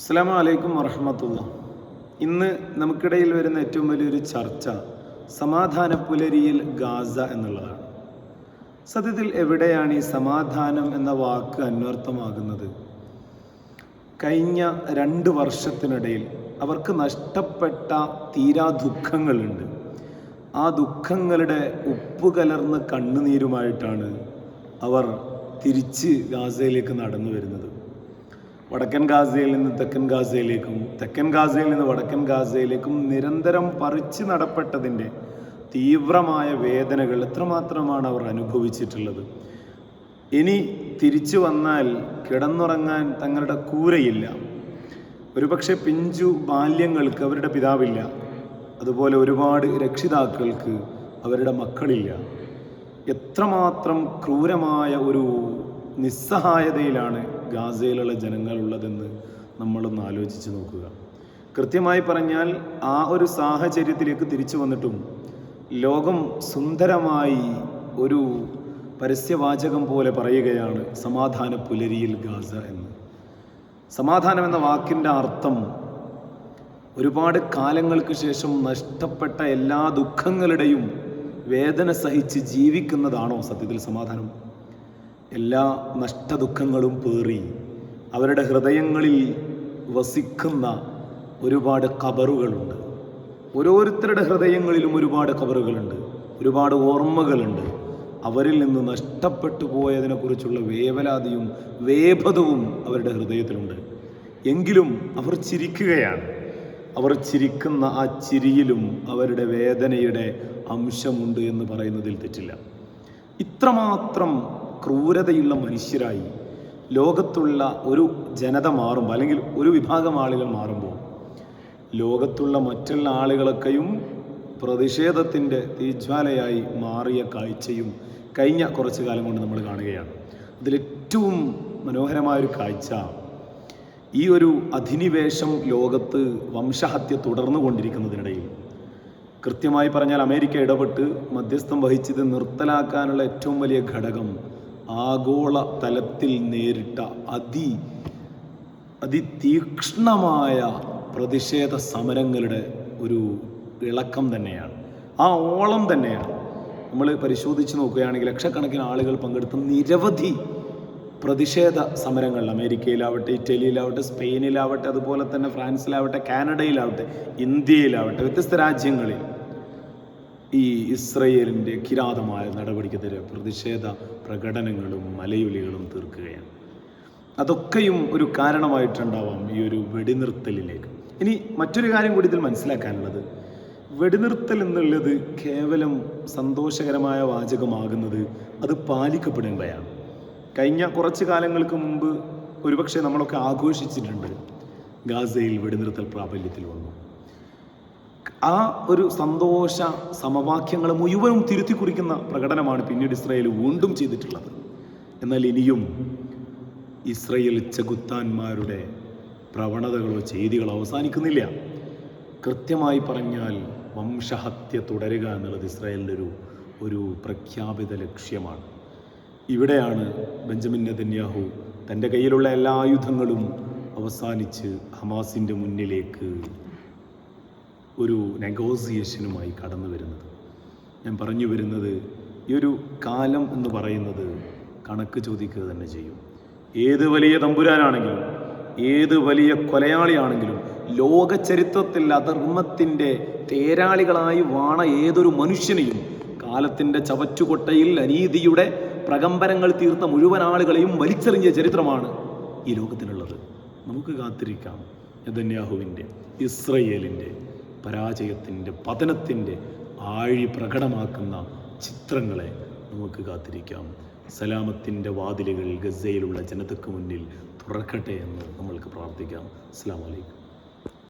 അസ്സാം വലൈക്കും വറഹമത്തുള്ള. ഇന്ന് നമുക്കിടയിൽ വരുന്ന ഏറ്റവും വലിയൊരു ചർച്ച സമാധാന പുലരിയിൽ ഗാസ എന്നുള്ളതാണ്. സത്യത്തിൽ എവിടെയാണ് ഈ സമാധാനം എന്ന വാക്ക് അന്വർത്ഥമാകുന്നത്? കഴിഞ്ഞ രണ്ട് വർഷത്തിനിടയിൽ അവർക്ക് നഷ്ടപ്പെട്ട തീരാ ദുഃഖങ്ങളുണ്ട്. ആ ദുഃഖങ്ങളുടെ ഉപ്പ് കലർന്ന കണ്ണുനീരുമായിട്ടാണ് അവർ തിരിച്ച് ഗാസയിലേക്ക് നടന്നു വരുന്നത്. വടക്കൻ ഗാസയിൽ നിന്ന് തെക്കൻ ഗാസയിലേക്കും തെക്കൻ ഗാസയിൽ നിന്ന് വടക്കൻ ഗാസയിലേക്കും നിരന്തരം പറിച്ചു നടപ്പെട്ടതിന്റെ തീവ്രമായ വേദനകൾ എത്രമാത്രമാണ് അവർ അനുഭവിച്ചിട്ടുള്ളത്. ഇനി തിരിച്ചു വന്നാൽ കിടന്നുറങ്ങാൻ തങ്ങളുടെ കൂരയില്ല. ഒരുപക്ഷെ പിഞ്ചു ബാല്യങ്ങൾക്ക് അവരുടെ പിതാവില്ല. അതുപോലെ ഒരുപാട് രക്ഷിതാക്കൾക്ക് അവരുടെ മക്കളില്ല. എത്രമാത്രം ക്രൂരമായ ഒരു നിസ്സഹായതയിലാണ് ഗാസയിലുള്ള ജനങ്ങളുള്ളതെന്ന് നമ്മളൊന്ന് ആലോചിച്ച് നോക്കുക. കൃത്യമായി പറഞ്ഞാൽ ആ ഒരു സാഹചര്യത്തിലേക്ക് തിരിച്ചു വന്നിട്ടും ലോകം സുന്ദരമായി ഒരു പരസ്യവാചകം പോലെ പറയുകയാണ് സമാധാന പുലരിയിൽ ഗാസ എന്ന്. സമാധാനം എന്ന വാക്കിന്റെ അർത്ഥം ഒരുപാട് കാലങ്ങൾക്ക് ശേഷം നഷ്ടപ്പെട്ട എല്ലാ ദുഃഖങ്ങളുടെയും വേദന സഹിച്ച് ജീവിക്കുന്നതാണോ സത്യത്തിൽ സമാധാനം? എല്ലാ നഷ്ടദുഃഖങ്ങളും പേറി അവരുടെ ഹൃദയങ്ങളിൽ വസിക്കുന്ന ഒരുപാട് കബറുകളുണ്ട്. ഓരോരുത്തരുടെ ഹൃദയങ്ങളിലും ഒരുപാട് കബറുകളുണ്ട്. ഒരുപാട് ഓർമ്മകളുണ്ട്. അവരിൽ നിന്ന് നഷ്ടപ്പെട്ടു പോയതിനെക്കുറിച്ചുള്ള വേവലാതിയും വേപതവും അവരുടെ ഹൃദയത്തിലുണ്ട്. എങ്കിലും അവർ ചിരിക്കുകയാണ്. അവർ ചിരിക്കുന്ന ആ ചിരിയിലും അവരുടെ വേദനയുടെ അംശമുണ്ട് എന്ന് പറയുന്നതിൽ തെറ്റില്ല. ഇത്രമാത്രം ക്രൂരതയുള്ള മനുഷ്യരായി ലോകത്തുള്ള ഒരു ജനത മാറുമ്പോൾ അല്ലെങ്കിൽ ഒരു വിഭാഗം ആളുകൾ മാറുമ്പോൾ ലോകത്തുള്ള മറ്റുള്ള ആളുകളൊക്കെയും പ്രതിഷേധത്തിന്റെ തീജ്വാലയായി മാറിയ കാഴ്ചയും കഴിഞ്ഞ കുറച്ച് കാലം കൊണ്ട് നമ്മൾ കാണുകയാണ്. അതിലേറ്റവും മനോഹരമായൊരു കാഴ്ച ഈ ഒരു അധിനിവേശം ലോകത്ത് വംശഹത്യ തുടർന്നു കൊണ്ടിരിക്കുന്നതിനിടയിൽ. കൃത്യമായി പറഞ്ഞാൽ അമേരിക്ക ഇടപെട്ട് മധ്യസ്ഥം വഹിച്ചത് നിർത്തലാക്കാനുള്ള ഏറ്റവും വലിയ ഘടകം ആഗോള തലത്തിൽ നേരിട്ട അതി അതിതീക്ഷ്ണമായ പ്രതിഷേധ സമരങ്ങളുടെ ഒരു ഇളക്കം തന്നെയാണ്. ആ ഓളം തന്നെയാണ്. നമ്മൾ പരിശോധിച്ച് നോക്കുകയാണെങ്കിൽ ലക്ഷക്കണക്കിന് ആളുകൾ പങ്കെടുത്ത നിരവധി പ്രതിഷേധ സമരങ്ങൾ. അമേരിക്കയിലാവട്ടെ ഇറ്റലിയിലാവട്ടെ സ്പെയിനിലാവട്ടെ അതുപോലെ തന്നെ ഫ്രാൻസിലാവട്ടെ കാനഡയിലാവട്ടെ ഇന്ത്യയിലാവട്ടെ വ്യത്യസ്ത രാജ്യങ്ങളിൽ ഈ ഇസ്രയേലിന്റെ കിരാതമായ നടപടിക്കെതിരെ പ്രതിഷേധ പ്രകടനങ്ങളും മലയുലികളും തീർക്കുകയാണ്. അതൊക്കെയും ഒരു കാരണമായിട്ടുണ്ടാവാം ഈ ഒരു വെടിനിർത്തലിലേക്ക്. ഇനി മറ്റൊരു കാര്യം കൂടി ഇതിൽ മനസ്സിലാക്കാനുള്ളത്. വെടിനിർത്തൽ എന്നുള്ളത് കേവലം സന്തോഷകരമായ വാചകമാകുന്നത് അത് പാലിക്കപ്പെടേണ്ടതാണ് കഴിഞ്ഞ കുറച്ച് കാലങ്ങൾക്ക് മുമ്പ് ഒരുപക്ഷെ നമ്മളൊക്കെ ആഘോഷിച്ചിട്ടുണ്ട് ഗാസയിൽ വെടിനിർത്തൽ പ്രാബല്യത്തിൽ വന്നു. ആ ഒരു സന്തോഷ സമവാക്യങ്ങൾ മുഴുവനും തിരുത്തി കുറിക്കുന്ന പ്രകടനമാണ് പിന്നീട് ഇസ്രായേൽ വീണ്ടും ചെയ്തിട്ടുള്ളത്. എന്നാൽ ഇനിയും ഇസ്രയേൽ ചെകുത്താന്മാരുടെ പ്രവണതകളോ ചെയ്തികളോ അവസാനിക്കുന്നില്ല. കൃത്യമായി പറഞ്ഞാൽ വംശഹത്യ തുടരുക എന്നുള്ളത് ഇസ്രായേലിന്റെ ഒരു ഒരു പ്രഖ്യാപിത ലക്ഷ്യമാണ്. ഇവിടെയാണ് ബെഞ്ചമിൻ നെതന്യാഹു തന്റെ കയ്യിലുള്ള എല്ലാ ആയുധങ്ങളും അവസാനിച്ച് ഹമാസിന്റെ മുന്നിലേക്ക് ഒരു നെഗോസിയേഷനുമായി കടന്നു വരുന്നത്. ഞാൻ പറഞ്ഞു വരുന്നത് ഈ ഒരു കാലം എന്ന് പറയുന്നത് കണക്ക് ചോദിക്കുക തന്നെ ചെയ്യും. ഏത് വലിയ തമ്പുരാനാണെങ്കിലും ഏത് വലിയ കൊലയാളിയാണെങ്കിലും ലോക ചരിത്രത്തിൽ അധർമ്മത്തിന്റെ തേരാളികളായി വാണ ഏതൊരു മനുഷ്യനെയും കാലത്തിന്റെ ചവറ്റുകൊട്ടയിൽ അനീതിയുടെ പ്രകമ്പനങ്ങൾ തീർത്ത മുഴുവൻ ആളുകളെയും വലിച്ചെറിഞ്ഞ ചരിത്രമാണ് ഈ ലോകത്തിനുള്ളത് നമുക്ക് കാത്തിരിക്കാം. നെതന്യാഹുവിന്റെ ഇസ്രയേലിന്റെ പരാജയത്തിന്റെ പതനത്തിന്റെ ആഴി പ്രകടമാക്കുന്ന ചിത്രങ്ങളെ നമുക്ക് കാത്തിരിക്കാം. സലാമത്തിന്റെ വാതിലുകൾ ഗസയിലുള്ള ജനതയ്ക്ക് മുന്നിൽ തുറക്കട്ടെ എന്ന് നമ്മൾക്ക് പ്രാർത്ഥിക്കാം. അസ്സാം വലൈക്കും